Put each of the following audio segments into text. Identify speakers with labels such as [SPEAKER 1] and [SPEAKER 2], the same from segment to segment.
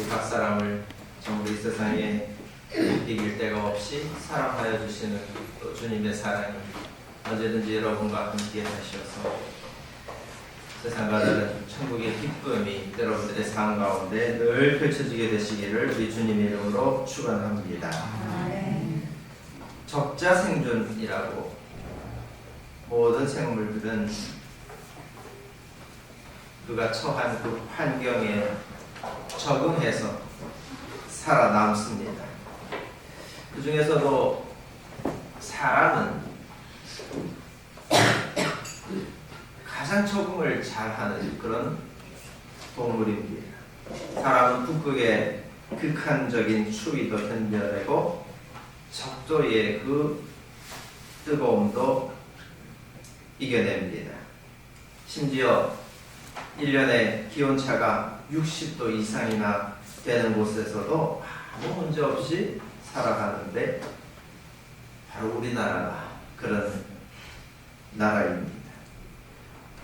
[SPEAKER 1] 이각 사람을 전부 이 세상에 이길 데가 없이 사랑하여 주시는 또 주님의 사랑이 언제든지 여러분과 함께 하셔서 세상과 다른 천국의 기쁨이 여러분들의 삶 가운데 늘 펼쳐지게 되시기를 우리 주님의 이름으로 축원합니다. 적자 생존이라고 모든 생물들은 그가 처한 그 환경에 적응해서 살아남습니다. 그 중에서도 사람은 가장 적응을 잘하는 그런 동물입니다. 사람은 북극의 극한적인 추위도 견뎌내고 적도의 그 뜨거움도 이겨냅니다. 심지어 1년에 기온차가 60도 이상이나 되는 곳에서도 아무 문제 없이 살아가는데 바로 우리나라가 그런 나라입니다.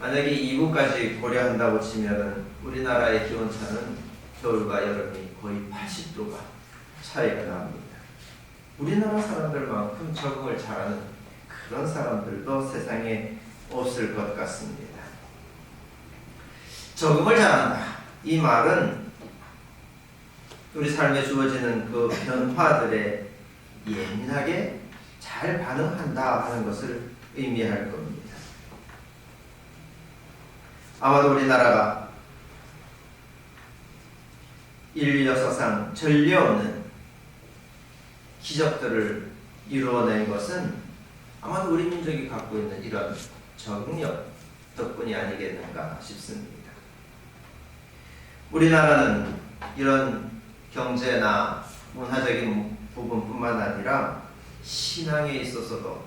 [SPEAKER 1] 만약에 이국까지 고려한다고 치면은 우리나라의 기온차는 겨울과 여름이 거의 80도가 차이가 납니다. 우리나라 사람들만큼 적응을 잘하는 그런 사람들도 세상에 없을 것 같습니다. 적응을 잘한다. 이 말은 우리 삶에 주어지는 그 변화들에 예민하게 잘 반응한다 하는 것을 의미할 겁니다. 아마도 우리나라가 인류 역사상 전례 없는 기적들을 이루어낸 것은 아마도 우리 민족이 갖고 있는 이런 적응력 덕분이 아니겠는가 싶습니다. 우리나라는 이런 경제나 문화적인 부분뿐만 아니라 신앙에 있어서도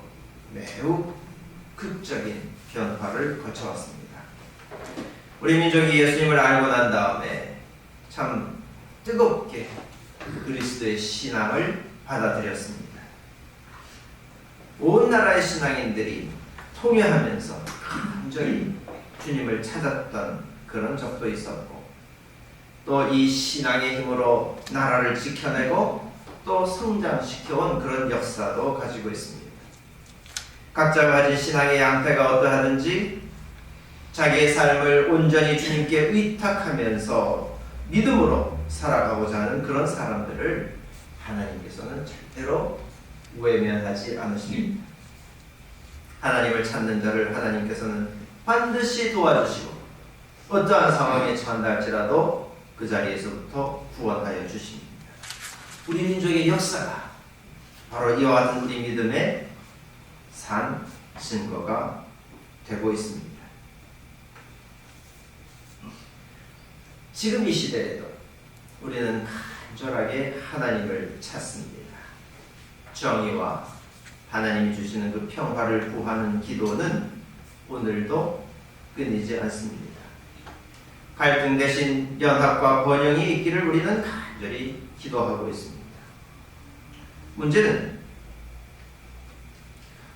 [SPEAKER 1] 매우 극적인 변화를 거쳐왔습니다. 우리 민족이 예수님을 알고 난 다음에 참 뜨겁게 그리스도의 신앙을 받아들였습니다. 온 나라의 신앙인들이 통회하면서 간절히 주님을 찾았던 그런 적도 있었고 또 이 신앙의 힘으로 나라를 지켜내고 또 성장시켜온 그런 역사도 가지고 있습니다. 각자 가진 신앙의 양태가 어떠하든지 자기의 삶을 온전히 주님께 의탁하면서 믿음으로 살아가고자 하는 그런 사람들을 하나님께서는 절대로 외면하지 않으십니다. 하나님을 찾는 자를 하나님께서는 반드시 도와주시고 어떠한 상황에 처한다 할지라도 그 자리에서부터 구원하여 주십니다. 우리 민족의 역사가 바로 이와 같은 우리 믿음의 산 증거가 되고 있습니다. 지금 이 시대에도 우리는 간절하게 하나님을 찾습니다. 정의와 하나님이 주시는 그 평화를 구하는 기도는 오늘도 끊이지 않습니다. 갈등 대신 연합과 번영이 있기를 우리는 간절히 기도하고 있습니다. 문제는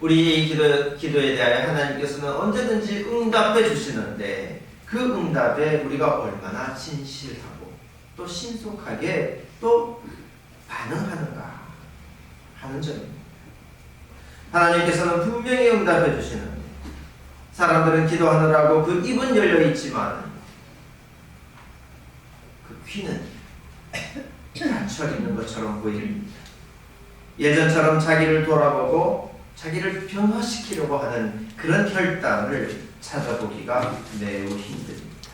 [SPEAKER 1] 우리의 기도, 기도에 대하여 하나님께서는 언제든지 응답해 주시는데 그 응답에 우리가 얼마나 진실하고 또 신속하게 또 반응하는가 하는 점입니다. 하나님께서는 분명히 응답해 주시는데 사람들은 기도하느라고 그 입은 열려 있지만 그 귀는 닫혀 있는 것처럼 보입니다. 예전처럼 자기를 돌아보고 자기를 변화시키려고 하는 그런 결단을 찾아보기가 매우 힘듭니다.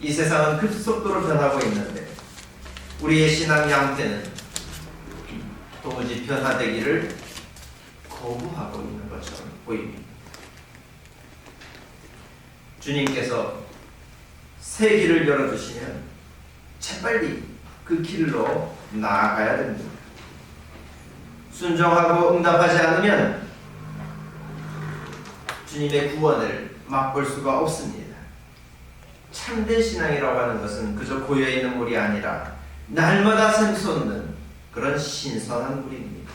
[SPEAKER 1] 이 세상은 급속도로 변하고 있는데 우리의 신앙 양태는 도무지 변화되기를 거부하고 있는 것처럼 보입니다. 주님께서 새 길을 열어주시면 재빨리 그 길로 나아가야 됩니다. 순종하고 응답하지 않으면 주님의 구원을 맛볼 수가 없습니다. 참된 신앙이라고 하는 것은 그저 고여 있는 물이 아니라 날마다 샘솟는 그런 신선한 물입니다.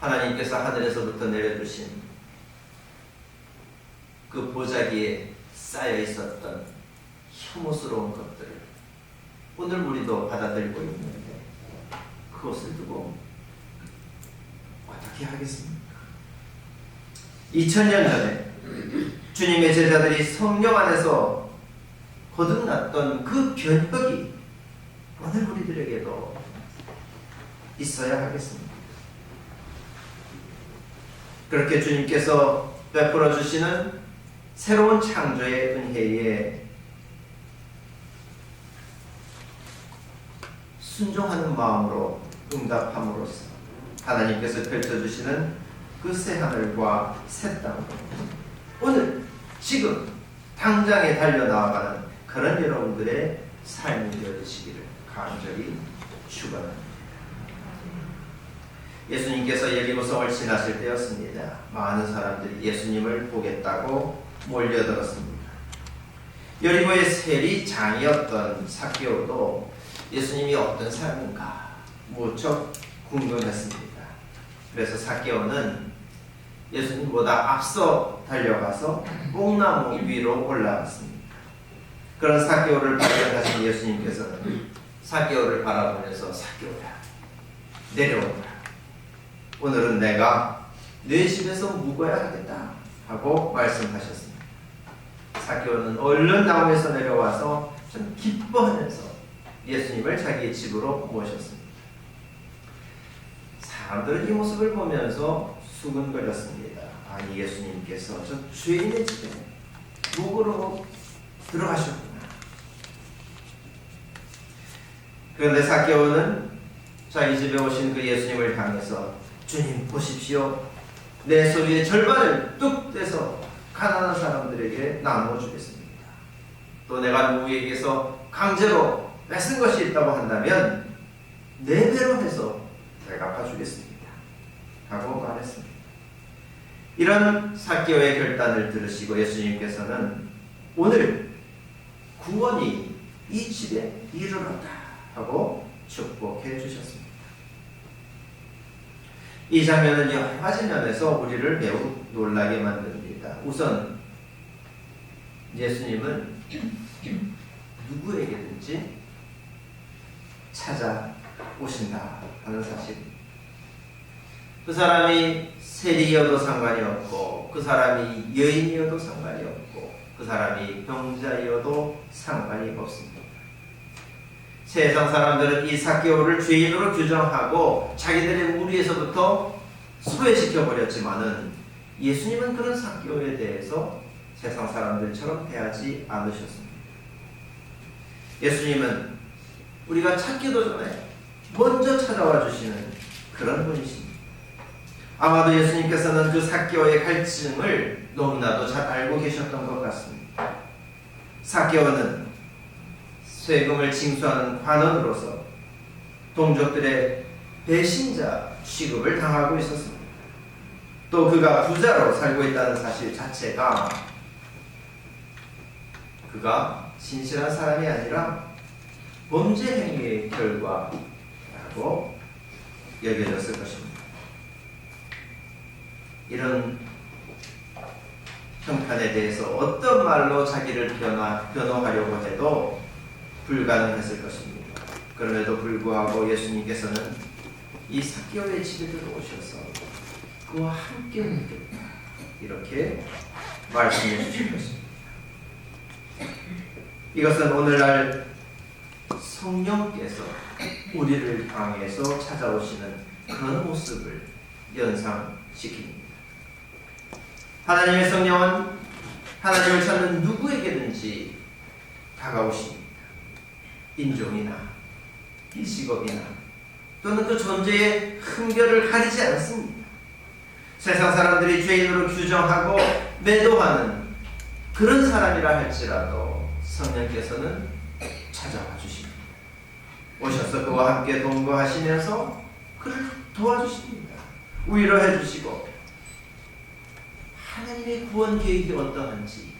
[SPEAKER 1] 하나님께서 하늘에서부터 내려주신 그 보자기에 쌓여 있었던 혐오스러운 것들을 오늘 우리도 받아들고 있는데 그것을 두고 어떻게 하겠습니까? 2000년 전에 주님의 제자들이 성령 안에서 거듭났던 그 변혁이 오늘 우리들에게도 있어야 하겠습니다. 그렇게 주님께서 베풀어 주시는 새로운 창조의 은혜에 순종하는 마음으로 응답함으로써 하나님께서 펼쳐주시는 그 새 하늘과 새 땅, 오늘 지금 당장에 달려 나아가는 그런 여러분들의 삶이 되어지기를 간절히 축원합니다. 예수님께서 예리고성을 지나실 때였습니다. 많은 사람들이 예수님을 보겠다고 몰려들었습니다. 여리고의 세리 장이었던 사케오도 예수님이 어떤 사람인가 무척 궁금했습니다. 그래서 사케오는 예수님보다 앞서 달려가서 뽕나무 위로 올라갔습니다. 그런 사케오를 발견하신 예수님께서는 사케오를 바라보면서 사케오야 내려오라. 오늘은 내가 내 집에서 묵어야 하겠다 하고 말씀하셨습니다. 사케오는 얼른 나무에서 내려와서 좀 기뻐하면서 예수님을 자기의 집으로 모셨습니다. 사람들은 이 모습을 보면서 수근거렸습니다. 아니 예수님께서 저 주인의 집에 묵으러 들어가셨구나. 그런데 사케오는 자기 집에 오신 그 예수님을 향해서 주님 보십시오. 내 소유의 절반을 뚝 떼서 가난한 사람들에게 나누어 주겠습니다. 또 내가 누구에게서 강제로 뺏은 것이 있다고 한다면 네 배로 해서 대갚아 주겠습니다. 하고 말했습니다. 이런 사개오의 결단을 들으시고 예수님께서는 오늘 구원이 이 집에 이르렀다 하고 축복해 주셨습니다. 이 장면은 여러 가지 면에서 우리를 매우 놀라게 만듭니다. 우선 예수님은 누구에게든지 찾아오신다 하는 사실입니다. 그 사람이 세리여도 상관이 없고 그 사람이 여인이어도 상관이 없고 그 사람이 병자이어도 상관이 없습니다. 세상 사람들은 이 사개오를 죄인으로 규정하고 자기들의 무리에서부터 소외시켜 버렸지만은 예수님은 그런 사개오에 대해서 세상 사람들처럼 대하지 않으셨습니다. 예수님은 우리가 찾기도 전에 먼저 찾아와 주시는 그런 분이십니다. 아마도 예수님께서는 그 사개오의 갈증을 너무나도 잘 알고 계셨던 것 같습니다. 사개오는 세금을 징수하는 관원으로서 동족들의 배신자 취급을 당하고 있었습니다. 또 그가 부자로 살고 있다는 사실 자체가 그가 진실한 사람이 아니라 범죄 행위의 결과라고 여겨졌을 것입니다. 이런 형편에 대해서 어떤 말로 자기를 변화, 변호하려고 해도 불가능했을 것입니다. 그럼에도 불구하고 예수님께서는 이 사개오의 집에 들어오셔서 그와 함께 묵겠다 이렇게 말씀해 주신 것입니다. 이것은 오늘날 성령께서 우리를 향해서 찾아오시는 그런 모습을 연상시킵니다. 하나님의 성령은 하나님을 찾는 누구에게든지 다가오십니다. 인종이나 일식업이나 또는 그 존재의 흠결을 가리지 않습니다. 세상 사람들이 죄인으로 규정하고 매도하는 그런 사람이라 할지라도 성령께서는 찾아와. 오셔서 그와 함께 동거하시면서 그를 도와주십니다. 위로해 주시고 하나님의 구원 계획이 어떠한지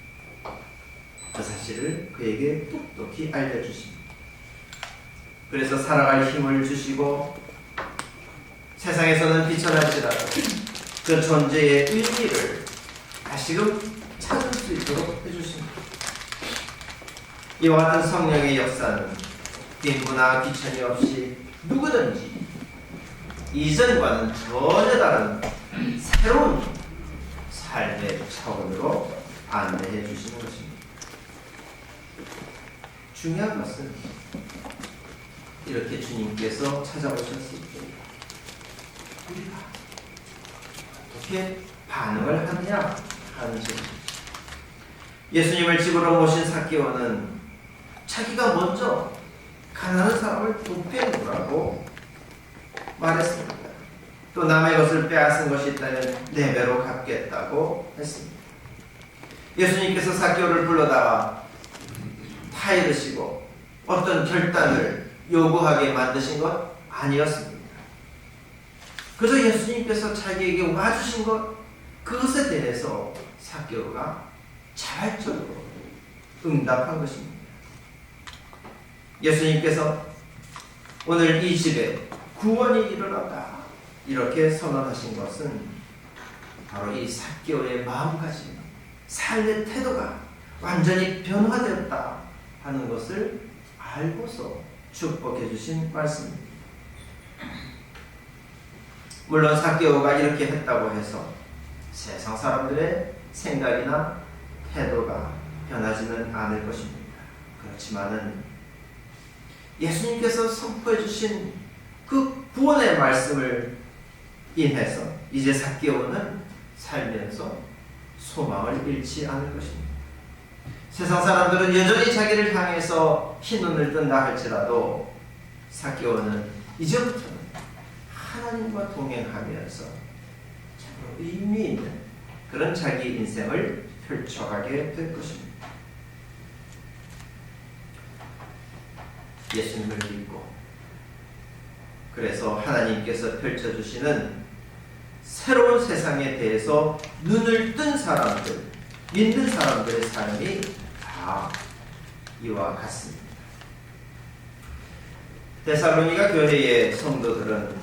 [SPEAKER 1] 그 사실을 그에게 똑똑히 알려주십니다. 그래서 살아갈 힘을 주시고 세상에서는 비천할지라도 그 존재의 의미를 다시금 찾을 수 있도록 해주십니다. 이와 같은 성령의 역사는 빈부나 귀천이 없이 누구든지 이전과는 전혀 다른 새로운 삶의 차원으로 안내해 주시는 것입니다. 중요한 것은 이렇게 주님께서 찾아오셨을 때 우리가 어떻게 반응을 하느냐 하는 것입니다. 예수님을 집으로 모신 사기오는 자기가 먼저 가난한 사람을 돕겠노라고 말했습니다. 또 남의 것을 빼앗은 것이 있다면 네 배로 갚겠다고 했습니다. 예수님께서 사기오를 불러다가 타이르시고 어떤 결단을 요구하게 만드신 것 아니었습니다. 그저 예수님께서 자기에게 와주신 것 그것에 대해서 사기오가 자발적으로 응답한 것입니다. 예수님께서 오늘 이 집에 구원이 일어났다 이렇게 선언하신 것은 바로 이 사개오의 마음가짐, 삶의 태도가 완전히 변화되었다 하는 것을 알고서 축복해 주신 말씀입니다. 물론 사개오가 이렇게 했다고 해서 세상 사람들의 생각이나 태도가 변하지는 않을 것입니다. 그렇지만은 예수님께서 선포해 주신 그 구원의 말씀을 인해서 이제 사개오는 살면서 소망을 잃지 않을 것입니다. 세상 사람들은 여전히 자기를 향해서 흰눈을 뜬다 할지라도 사개오는 이제부터는 하나님과 동행하면서 참으로 의미 있는 그런 자기 인생을 펼쳐가게 될 것입니다. 예수님을 믿고 그래서 하나님께서 펼쳐주시는 새로운 세상에 대해서 눈을 뜬 사람들, 믿는 사람들의 삶이 다 이와 같습니다. 데살로니가 교회의 성도들은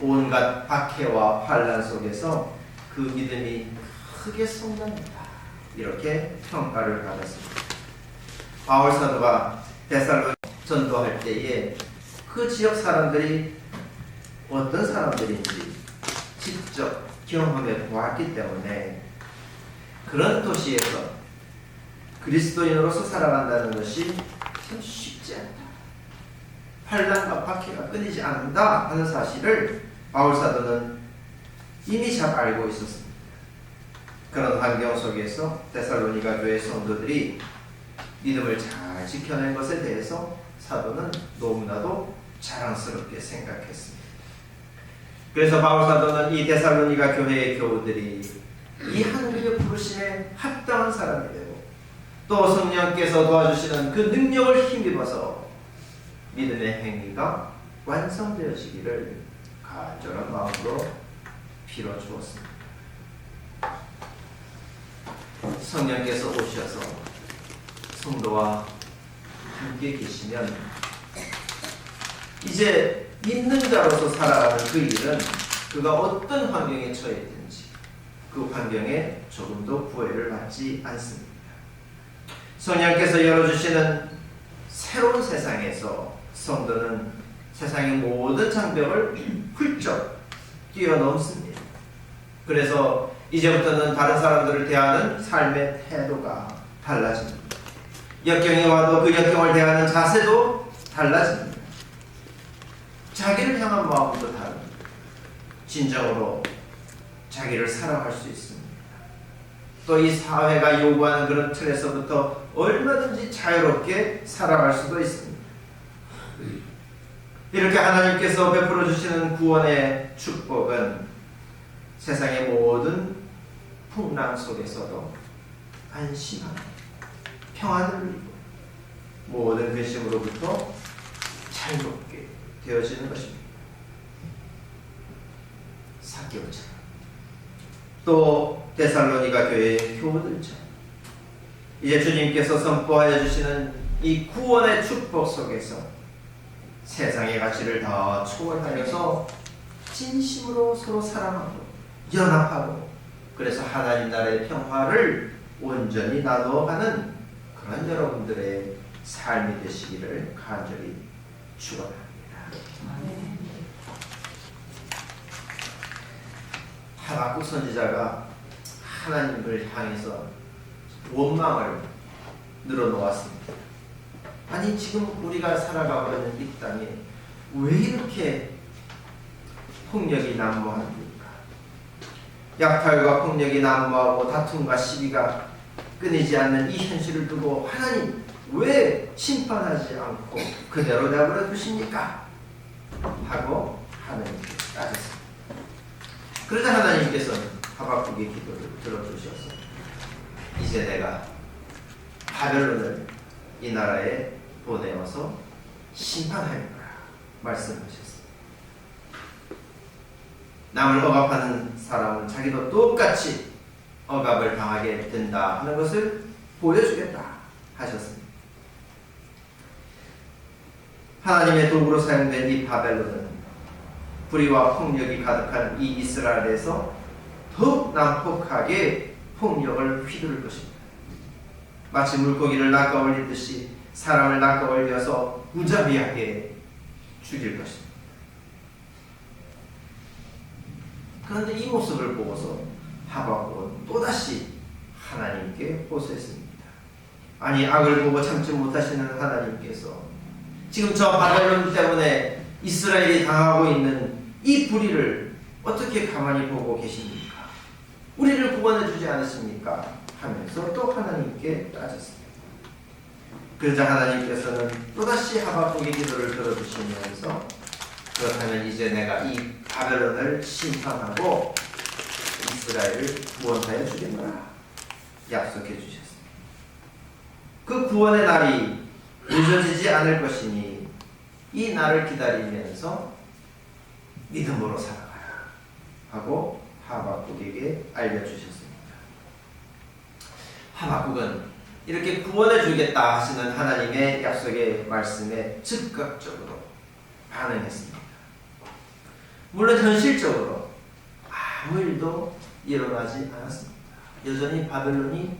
[SPEAKER 1] 온갖 박해와 환란 속에서 그 믿음이 크게 성장했다. 이렇게 평가를 받았습니다. 바울 사도가 데살로니 전도할 때에 그 지역 사람들이 어떤 사람들인지 직접 경험해 보았기 때문에 그런 도시에서 그리스도인으로서 살아간다는 것이 참 쉽지 않다. 환란과 박해가 끊이지 않는다 하는 사실을 바울 사도는 이미 잘 알고 있었습니다. 그런 환경 속에서 데살로니가 교회 성도들이 믿음을 잘 지켜낸 것에 대해서 사도는 너무나도 자랑스럽게 생각했습니다. 그래서 바울 사도는 이 데살로니가 교회의 교우들이 이 하나님의 부르심에 합당한 사람이 되고 또 성령께서 도와주시는 그 능력을 힘입어서 믿음의 행위가 완성되어지기를 간절한 마음으로 빌어 주었습니다. 성령께서 오셔서 성도와 함께 계시면 이제 믿는 자로서 살아가는 그 일은 그가 어떤 환경에 처했든지 그 환경에 조금도 구애를 받지 않습니다. 성령께서 열어주시는 새로운 세상에서 성도는 세상의 모든 장벽을 훌쩍 뛰어넘습니다. 그래서 이제부터는 다른 사람들을 대하는 삶의 태도가 달라집니다. 역경이 와도 그 역경을 대하는 자세도 달라집니다. 자기를 향한 마음도 다릅니다. 진정으로 자기를 사랑할 수 있습니다. 또 이 사회가 요구하는 그런 틀에서부터 얼마든지 자유롭게 살아갈 수도 있습니다. 이렇게 하나님께서 베풀어 주시는 구원의 축복은 세상의 모든 풍랑 속에서도 안심하고 평안을 누리고 모든 근심으로부터 자유롭게 되어지는 것입니다. 사개오처럼 또 데살로니가 교회의 교우들처럼 이제 주님께서 선포하여 주시는 이 구원의 축복 속에서 세상의 가치를 더 초월하여서 진심으로 서로 사랑하고 연합하고 그래서 하나님 나라의 평화를 온전히 나눠가는 그런 여러분들의 삶이 되시기를 간절히 축원합니다. 하박국 선지자가 하나님을 향해서 원망을 늘어놓았습니다. 아니 지금 우리가 살아가고 있는 이 땅에 왜 이렇게 폭력이 난무합니까? 약탈과 폭력이 난무하고 다툼과 시비가 끊이지 않는 이 현실을 두고 하나님 왜 심판하지 않고 그대로 내버려 두십니까? 하고 하나님께 따졌습니다. 그러자 하나님께서는 하박국의 기도를 들어주셔서 이제 내가 바벨론을 이 나라에 보내어서 심판할 거라 말씀하셨습니다. 남을 억압하는 사람은 자기도 똑같이 억압을 당하게 된다 하는 것을 보여주겠다 하셨습니다. 하나님의 도구로 사용된 이 바벨론은 불의와 폭력이 가득한 이 이스라엘에서 더욱 난폭하게 폭력을 휘두를 것입니다. 마치 물고기를 낚아 올리듯이 사람을 낚아 올려서 무자비하게 죽일 것입니다. 그런데 이 모습을 보고서 하박국은 또다시 하나님께 호소했습니다. 아니 악을 보고 참지 못하시는 하나님께서 지금 저 바벨론 때문에 이스라엘이 당하고 있는 이 불의를 어떻게 가만히 보고 계십니까? 우리를 구원해 주지 않으십니까? 하면서 또 하나님께 따졌습니다. 그러자 하나님께서는 또다시 하박국의 기도를 들어주시면서 그렇다면 이제 내가 이 바벨론을 심판하고 이스라엘을 구원하여 주겠노라 약속해 주셨습니다. 그 구원의 날이 늦어지지 않을 것이니 이 날을 기다리면서 믿음으로 살아가라 하고 하박국에게 알려주셨습니다. 하박국은 이렇게 구원해 주겠다 하시는 하나님의 약속의 말씀에 즉각적으로 반응했습니다. 물론 현실적으로 아무 일도 일어나지 않았습니다. 여전히 바벨론이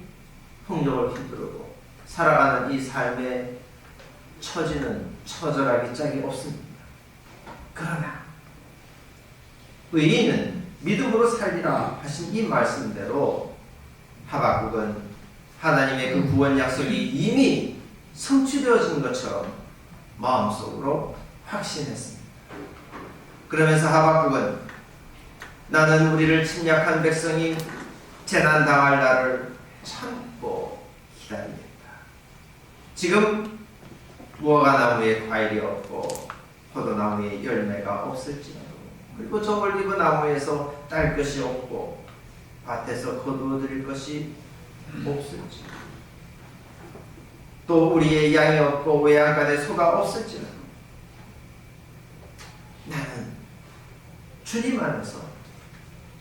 [SPEAKER 1] 폭력을 휘두르고 살아가는 이 삶의 처지는 처절하기 짝이 없습니다. 그러나 의인은 믿음으로 살리라 하신 이 말씀대로 하박국은 하나님의 그 구원 약속이 이미 성취되어진 것처럼 마음속으로 확신했습니다. 그러면서 하박국은 나는 우리를 침략한 백성이 재난 당할 날을 참고 기다리겠다. 지금 무화과 나무에 과일이 없고 포도나무에 열매가 없을지라도 그리고 저그 나무에서 딸 것이 없고 밭에서 거두어들일 것이 없을지 또 우리의 양이 없고 외양간에 소가 없을지라도 나는 주님 안에서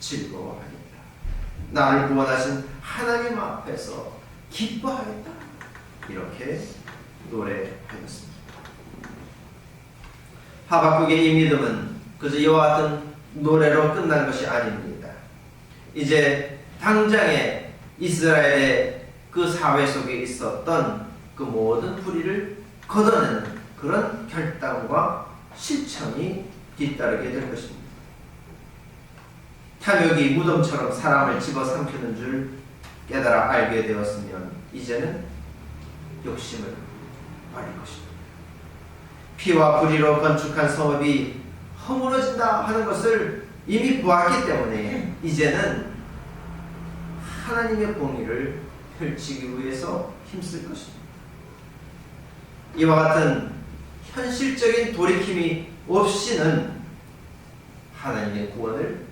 [SPEAKER 1] 즐거워하겠다. 나를 구원하신 하나님 앞에서 기뻐하겠다. 이렇게 노래하였습니다. 하박국의 이 믿음은 그저 이와 같은 노래로 끝난 것이 아닙니다. 이제 당장에 이스라엘의 그 사회 속에 있었던 그 모든 불의를 걷어내는 그런 결단과 실천이 뒤따르게 될 것입니다. 탐욕이 무덤처럼 사람을 집어삼키는 줄 깨달아 알게 되었으면 이제는 욕심을 버릴 것입니다. 피와 불의로 건축한 성읍이 허물어진다 하는 것을 이미 보았기 때문에 이제는 하나님의 공의를 펼치기 위해서 힘쓸 것입니다. 이와 같은 현실적인 돌이킴이 없이는 하나님의 구원을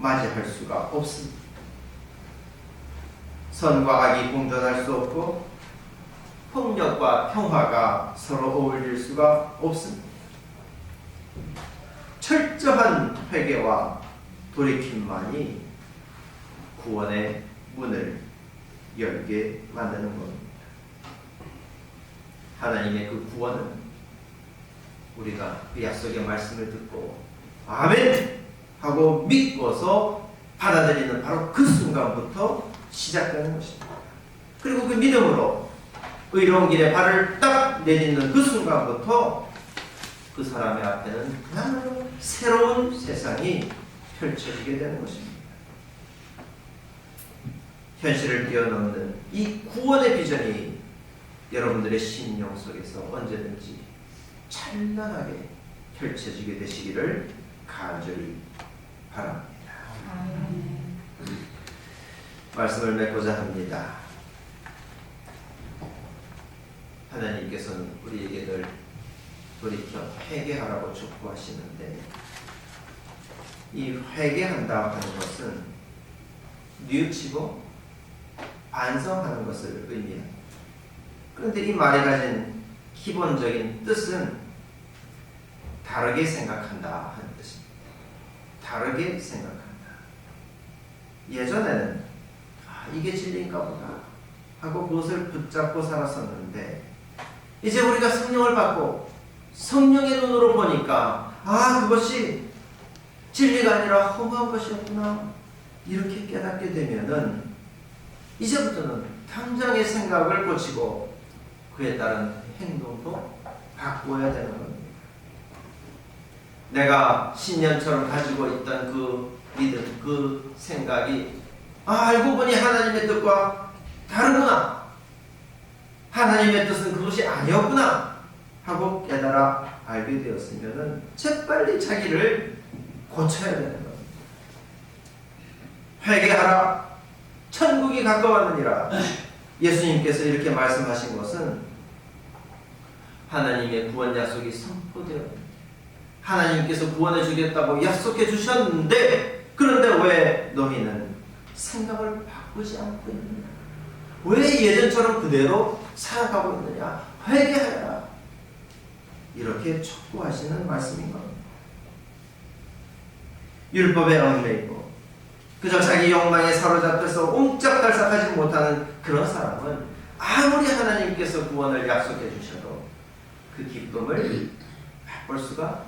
[SPEAKER 1] 맞이할 수가 없습니다. 선과 악이 공존할 수 없고 폭력과 평화가 서로 어울릴 수가 없습니다. 철저한 회개와 돌이킴만이 구원의 문을 열게 만드는 겁니다. 하나님의 그 구원은 우리가 그 약속의 말씀을 듣고 아멘 하고 믿고서 받아들이는 바로 그 순간부터 시작되는 것입니다. 그리고 그 믿음으로 의로운 길에 발을 딱 내딛는 그 순간부터 그 사람의 앞에는 그야말로 새로운 세상이 펼쳐지게 되는 것입니다. 현실을 뛰어넘는 이 구원의 비전이 여러분들의 심령 속에서 언제든지 찬란하게 펼쳐지게 되시기를 간절히 바랍니다. 말씀을 맺고자 합니다. 하나님께서는 우리에게 늘 돌이켜 회개하라고 촉구하시는데 이 회개한다 하는 것은 뉘우치고 반성하는 것을 의미합니다. 그런데 이 말이 가진 기본적인 뜻은 다르게 생각한다 하는 뜻입니다. 다르게 생각한다. 예전에는 아, 이게 진리인가 보다 하고 그것을 붙잡고 살았었는데 이제 우리가 성령을 받고 성령의 눈으로 보니까 아 그것이 진리가 아니라 허무한 것이었구나 이렇게 깨닫게 되면은 이제부터는 당장의 생각을 고치고 그에 따른 행동도 바꿔야 되는 겁니다. 내가 신년처럼 가지고 있던 그 믿음, 그 생각이 아, 알고 보니 하나님의 뜻과 다르구나. 하나님의 뜻은 그것이 아니었구나. 하고 깨달아 알게 되었으면은 재빨리 자기를 고쳐야 되는 겁니다. 회개하라. 천국이 가까웠느니라. 예수님께서 이렇게 말씀하신 것은 하나님의 구원 약속이 선포되어 하나님께서 구원해 주겠다고 약속해 주셨는데 그런데 왜 너희는 생각을 바꾸지 않고 있느냐? 왜 예전처럼 그대로 살아가고 있느냐? 회개하라. 이렇게 촉구하시는 말씀인 겁니다. 율법에 얽매이고 그저 자기 욕망에 사로잡혀서 옴짝달싹하지 못하는 그런 사람은 아무리 하나님께서 구원을 약속해 주셔도 그 기쁨을 맛볼 수가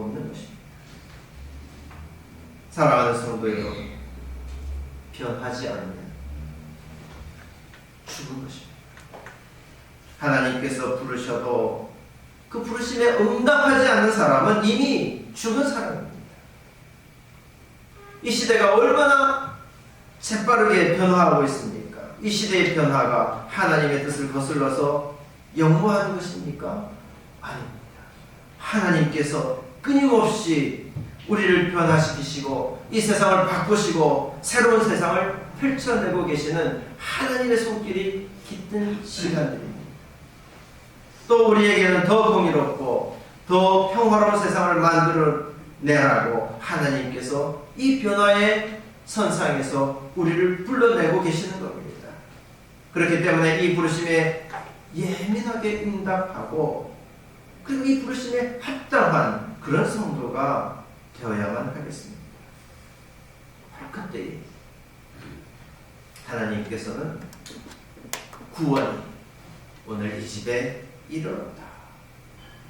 [SPEAKER 1] 없는 것입니다. 사랑하는 성도 여러분, 변하지 않으면 죽은 것입니다. 하나님께서 부르셔도 그 부르심에 응답하지 않는 사람은 이미 죽은 사람입니다. 이 시대가 얼마나 재빠르게 변화하고 있습니까? 이 시대의 변화가 하나님의 뜻을 거슬러서 영무하는 것입니까? 아닙니다. 하나님께서 끊임없이 우리를 변화시키시고 이 세상을 바꾸시고 새로운 세상을 펼쳐내고 계시는 하나님의 손길이 깃든 시간들입니다. 또 우리에게는 더 공의롭고 더 평화로운 세상을 만들어내라고 하나님께서 이 변화의 선상에서 우리를 불러내고 계시는 겁니다. 그렇기 때문에 이 부르심에 예민하게 응답하고 그리고 이 부르심에 합당한 그런 성도가 되어야만 하겠습니다. 그때 하나님께서는 구원이 오늘 이 집에 이르렀다.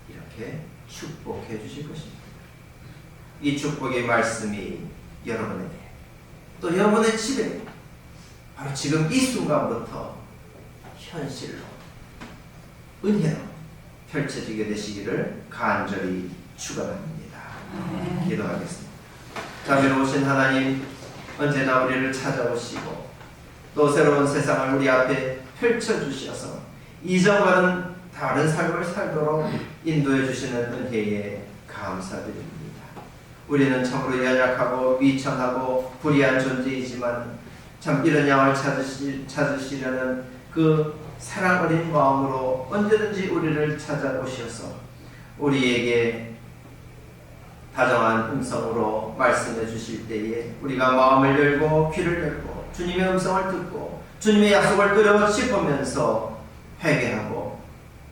[SPEAKER 1] 이렇게 축복해 주실 것입니다. 이 축복의 말씀이 여러분에게 또 여러분의 집에 바로 지금 이 순간부터 현실로 은혜로 펼쳐지게 되시기를 간절히 축원합니다. 기도하겠습니다. 자비로우신 하나님 언제나 우리를 찾아오시고 또 새로운 세상을 우리 앞에 펼쳐주셔서 이전과는 다른 삶을 살도록 인도해 주시는 은혜에 감사드립니다. 우리는 참으로 연약하고 미천하고 불의한 존재이지만 참 이런 양을 찾으시, 찾으시려는 그 사랑 어린 마음으로 언제든지 우리를 찾아오셔서 우리에게 다정한 음성으로 말씀해 주실 때에 우리가 마음을 열고 귀를 열고 주님의 음성을 듣고 주님의 약속을 끌어 짚으면서 회개하고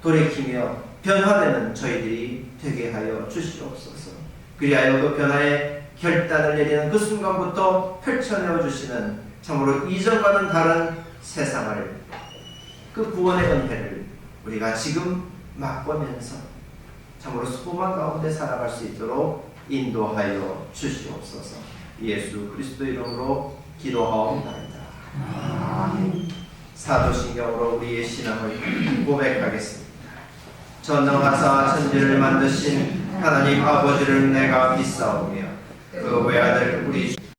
[SPEAKER 1] 돌이키며 변화되는 저희들이 되게 하여 주시옵소서. 그리하여 그 변화의 결단을 내리는 그 순간부터 펼쳐내어 주시는 참으로 이전과는 다른 세상을 그 구원의 은혜를 우리가 지금 맛보면서 참으로 소망 가운데 살아갈 수 있도록 인도하여 주시옵소서. 예수 그리스도 이름으로 기도하옵나이다. 사도신경으로 우리의 신앙을 고백하겠습니다. 전능하사 천지를 만드신 하나님 아버지를 내가 믿사오며 그 외아들 우리